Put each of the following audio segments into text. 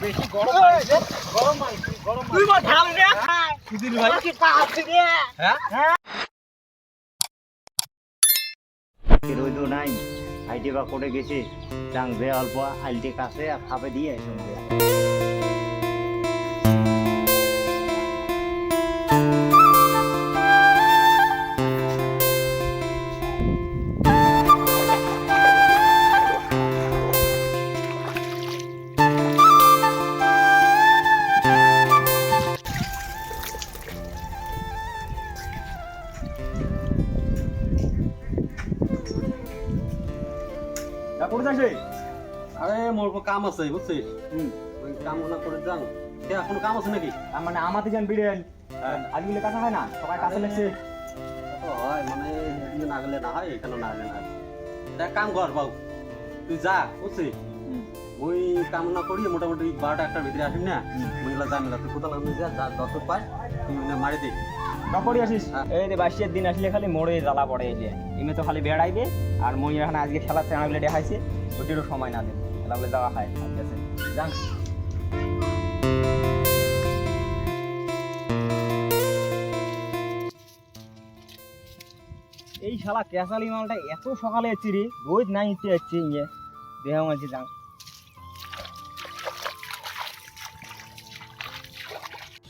বেশি গরম মারিস গরম মারিস গরম তুই মা ঢাল রে সুধীর ভাই। কি পাচ্ছি রে হ্যাঁ? রইদো নাই। আইটি বা করে গেছে। চাং দে অল্প আইলটি কাছে আর খাবে দিয়ে সঙ্গে কোথায় আরে মোর কাম আছে বুঝছিস হুম। ওই কাম না করে কোনো কাম আছে নাকি? মানে আমাদের যান কাছে হয়। না? সবাই কাছে লাগছে। হয় মানে না গেলে না হয় এখানে না গেলে না হয়। এক কাম কর বাবু তুই যা বুঝছিস ওই কাম না করি মোটামুটি বারোটা একটার ভিতরে আসিম না। মহিলা জানি না তুই কোথাও যা যা দশ পাই তুই মানে মারি দে। কাপড়ি আসিস। এই রে বাসিয়ার দিন আসলে খালি মোড়ে জ্বালা পড়ে এসে ইমে তো খালি বেড়াইবে আর মই এখানে আজকে খেলার চানা বলে দেখাইছে ওটিরও সময় না দেন খেলা বলে যাওয়া হয়, ঠিক আছে। যান। এই শালা ক্যাসালি মালটা এত সকালে এসছি রে, রোজ নাই ইচ্ছে যাচ্ছে ইয়ে দেহ মাঝে যান।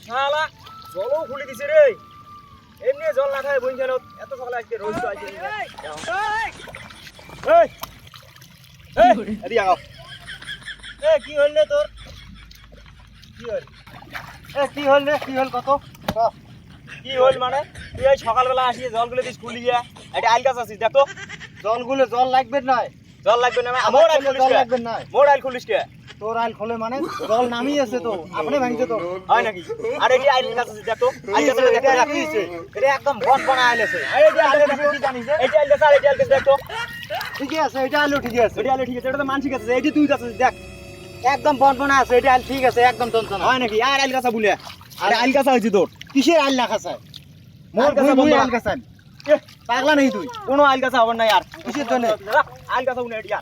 শালা জলও খুলে দিছে রে। এমনি জল না খায় এত সকালে আজকে রোজ তো আজকে এই এই। আগাও। এ কি হল রে তোর? কি হল? এ কি হল রে? কি হল কত? কি হল মানে? তুই এই সকালবেলা আসিয়ে জলগুলো দিস খুলি গিয়া এটা আইল গাছ আছিস দেখো জলগুলো জল লাগবে নাই। জল লাগবে না আমার মোর আইল জল খুলিস মোর আইল খুলিস কে? তোর আইল খোলে মানে জল নামি আছে তো আপনি ভাঙছে তো। হয় নাকি? আর এই আইল গাছ আছে দেখো আইল গাছ এটা এটা একদম বন বনা আইল আছে। এই আইল গাছ কি জানিস আইল আর এই আইল গাছ দেখো। ঠিকই আছে এটা আলু ঠিকই আছে। এটা আইল ঠিক আছে এটা তো মানসিক আছে দুই গাছ দেখ। একদম বন বনা আছে এটা আইল ঠিক আছে একদম টনটনা হয় নাকি? আর আইল গাছা বলে। আর আইল গাছা হয়েছে তোর। কিসের আইল না খাসায় মোর আইল ভুই বন্ধ আইল খাসান পাগলা নেই তুই। কোনো আইল গাছা হবে না আর। কিসের জন্য? আইল গাছা বলে এটা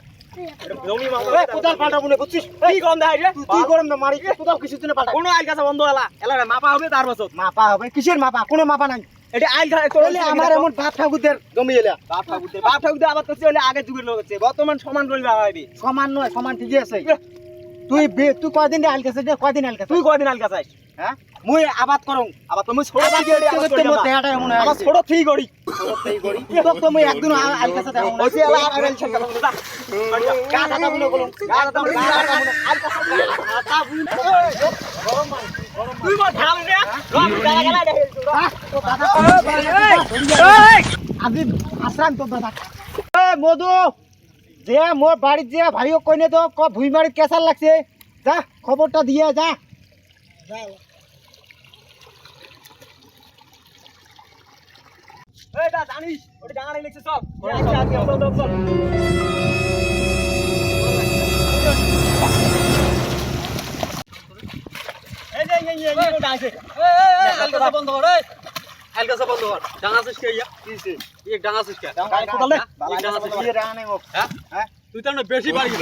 কিসের মাপা হবে মাপা হবে? কিসের মাপা? কোনো মাপা নাই। এটা আইল আমার এমন বাপ ঠাকুরদের জমি এলা। বাপ বাপ করছে হলে আগে যুগের লোক হচ্ছে বর্তমান সমান সমান নয় সমান ঠিকই আছে। তুই বে- তুই কয়দিন আইল কয়দিন তুই কয়দিন আইল গাছাইস হ্যাঁ? মুই আবাদ করং আবার তুমি ছোট আবাদ থেকে করতে করতে মোর দেহাটা এমন করি তোক তো মুই একদিন আ- আইল খাসে দেখাম ওই যে এলা আর আইল ছেড়ে দাও যা গা ধাতা বলে বলুন। গা দাও গা দাও আইল গাছা তা বুঝ তুই মা ঢাল রে রং গালা গালা তোর দাদা আজি আশ্রাম তোর দাদা। এ মধু যে মোর বাড়ির যে ভাইও কইনে তো ক ভুই মারি কেসার লাগছে। যা খবরটা দিয়ে যা। এই দা জানিস ওটা জানা লিখছে চল আজকে আজকে চল চল চল এই যে এই এই ওটা আছে হালকা বন্ধ কর হালকা বন্ধ কর। ডাঙা আছিস কে ইয়া? ডাঙা আছিস কে? ডাঙা রানে মোক হ্যাঁ? হ্যাঁ? তুই তো না বেশি বাড়ি গেল।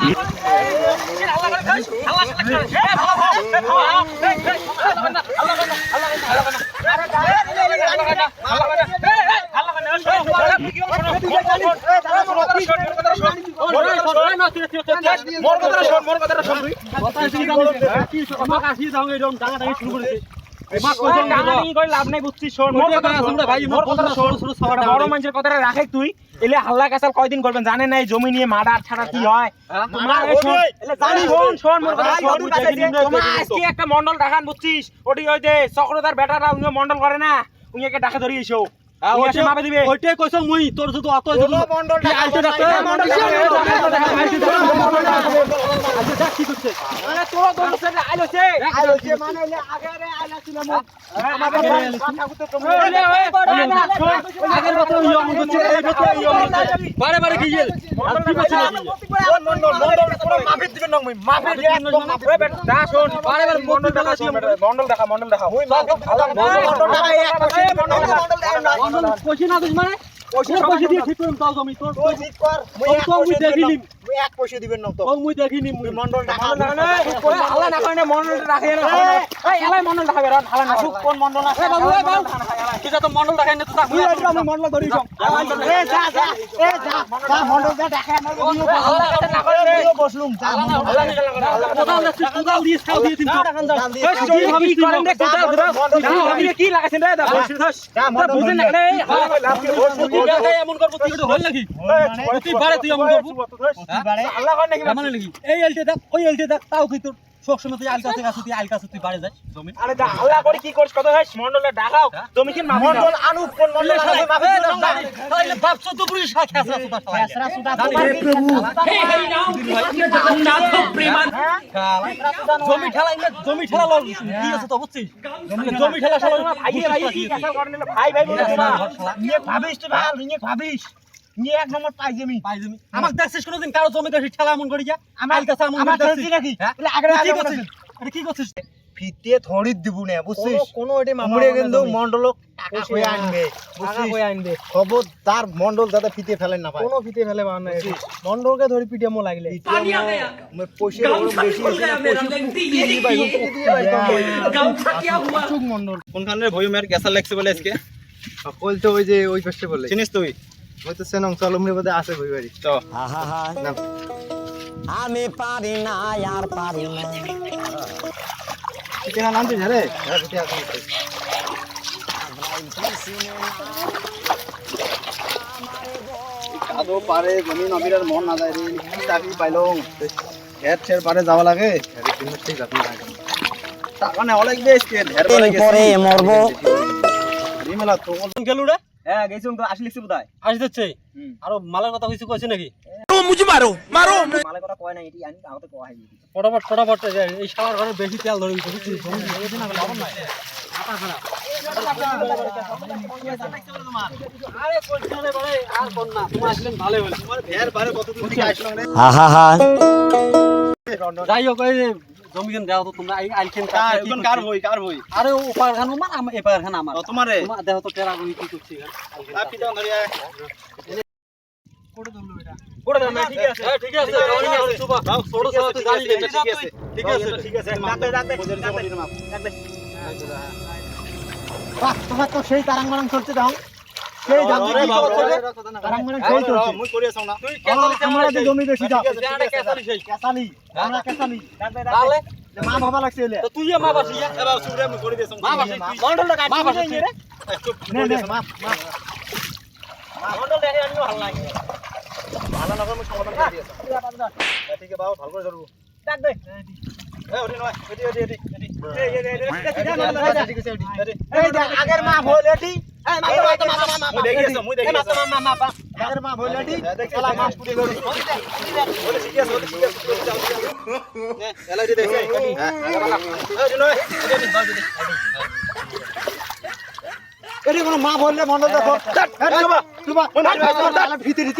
নাই বুঝছিস শোন মোর কথা শোন মোর কথা শোন বড় মানুষের কথাটা রাখে তুই এলে হাল্লা কাসাল কয়দিন করবেন জানে নাই জমি নিয়ে মার্ডার ছাড়া কি হয়? একটা মন্ডল দেখান বুঝছিস? ওটি ওই যে চক্রদার বেটারা মন্ডল করে না উনি ডাকে ধরিয়েছো ওইটাই- মাপে দিবে ওইটাই কইছো মুই তোর যদি অত মন্ডল আইতে ডাকতে টাকা মন্ডল মন্ডল টাকা আইতে ডাক আইতে ডাক কি করছে মানে তোর তোর সাথে আইলোছে আইছে মানে আগে রে আইলাছিল মো আমাদের কথা কইতে তোমরা ওলে ওই না না শোন আগের বছর ইয়ং করছে এই বছর ইয়ং করছে বারে বারে কি গেল আর কি করছে মন্ডল মন্ডল পুরো মাফি দিবেন না মুই মাফি দিয়ে একদম মাফি বেটা দা শোন বারে বারে মন্ডল দেখা মন্ডল দেখা মন্ডল দেখা মুই মাফি মন্ডল টাকা মন্ডল টাকা কইছি না দিস মানে? কইছি দিয়ে ঠিক করুন তাও জমি। তোর তোর তো মুই দেখিলিম। এক পয়সা দিবেন না তো ও মুই দেখিনি মুই মন্ডল টাকা আল্লাহ না কইনে মন্ডল রাখে না এই এলাই মন্ডল দেখা বেরা ঢালা না আসুক কোন মন্ডল আছে এ বাবু এ বাবু তুই যা তো মন্ডল দেখাই না তো থাক মুই আমি মন্ডল ধরি এ যা যা এ যা যা মন্ডল যা দেখা আমার ভিডিও বসলুম যা কোদাল যাচ্ছে কোদাল দিয়ে খাও দিয়ে দিন ওই কি ভাবি করেন রে কোথাও তুই ভাবি কি লাগাছেন রে দা বসে থাস বুঝেন না রে লাভ কি তুই এমন করব তুই হল নাকি তুই বারে তুই এমন করব আল্লাহ নাকি মানে নাকি এই এলটে দেখ ওই এলটে দেখ তাও কি তোর সব তুই আলকাছে কাছে তুই আলকাছে তুই বাড়ি যাস জমি আরে দা আল্লাহ করে কি করিস কত হয় মন্ডলে ডাকাও তুমি কি মন্ডল আনু কোন মন্ডল আছে মাফি তাইলে বাপ চোদ্দ পুরি সাথে আছে সুদা শালা এসরা সুদা তোমার জমি ঠেলা ইলে জমি ঠেলা লগ কি আছে তো বুঝছিস জমি ঠেলা শালা ভাই ভাই কি কথা করেন ভাই ভাই বলে না নিয়ে ভাবিস তুই ভালো নিয়ে ভাবিস নিয়ে এক নম্বর পাই যাবি পাই জমি। আমাক দেখছিস কোনোদিন কারও জমি দেখি ঠেলা এমন করি যা? আমার আলকাছে এমন আমার করে নাকি? হ্যাঁ? আগে কি করছিস? এটা কি করছিস? ফিতে থড়ি দিব না বুঝছিস? কোনো ওইটা আমরে কিন্তু মন্ডল টাকা হয়ে আনবে বুঝছিস? আনবে। খবরদার মন্ডল যাতে ফিতে ফেলেন না পায়। কোনো ফিতে ফেলে না মন্ডলকে ধরি পিটিয়ে মো লাগলে। পয়সা বেশি মন্ডল কোনখানে ভয়মের গ্যাসা লাগছে বলে আজকে? বলতে ওই যে ওই পাশে বলে। চিনিস তুই? ওই তো সেনং চলমনি বোধহয় আছে ওই বাড়ি? তো। আমি পারি না আর পারি না। নাম রে আদো পারে জমি মন না যায় রে চাকরি পাইলং। পারে যাওয়া লাগে। টাকা পরে মরবো। তো রে হ্যাঁ গেছিলাম তো আসলি লিখছি বোধহয় আসতেছে আর মালার কথা হইছে কইছে নাকি মালে কথা কয় না এটি আনি আমাকে কয় হাই ফটাফট ফটাফট এই শালার ঘরে বেশি তেল ধরে নাই কইছ না রে ভাই আর কোন না তুমি আসলেন ভালোই হলো ঢের পারে কত দূর থেকে আসলাম রে আহা হা যাই হোক এই যে জমি কেন দেও তো তোমরা কার কোন কার বই? কার বই? আরে ও পার খান আমার আমার এ পার খান আমার। তোমারে? তোমার দেহ তো টেরা গনি কি করছি? আপনি দাও দাও ঠিক আছে। হ্যাঁ ঠিক আছে জমি না সুবা ছোট ছোট তুই জানি না ঠিক আছে। ঠিক আছে ঠিক আছে তোমার তো সেই তারাং মারাং চলছে দাও। সেই দাম রে? বাবা, তারাং মারাং সেই চলছে। মুই করিয়া চাও না তুই আমরা যে জমি বেশি দাও কেসালি কেসালি সেই। কেসালি আমরা কেসালি তাহলে? মা ভাবা লাগছে এলে। তো তুই মা বাসি এবার সুরে আমি করে দিয়েছি মা বাসি মন্ডলটা কাট মা বাসি রে চুপ নে নে। মা মা। মন্ডল দেখে আমিও ভালো লাগে ভালো না করে মুই সমাধান করে দিয়েছি ঠিক আছে বাবা ভালো করে ধরবো। ডাক দে। আছে আগের মা ভুল এটি এই মা মা মা মা মা মুই দেখি গেছি মুই দেখি গেছি মা মা মা আগের মা ভুল এটি হ্যাঁ কোন মা বললে মন্ড দেখো ভিতরে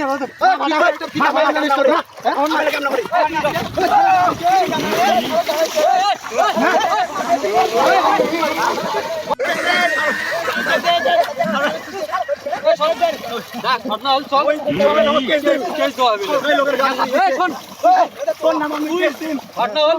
ঘটনা হল চল ঘটনা হল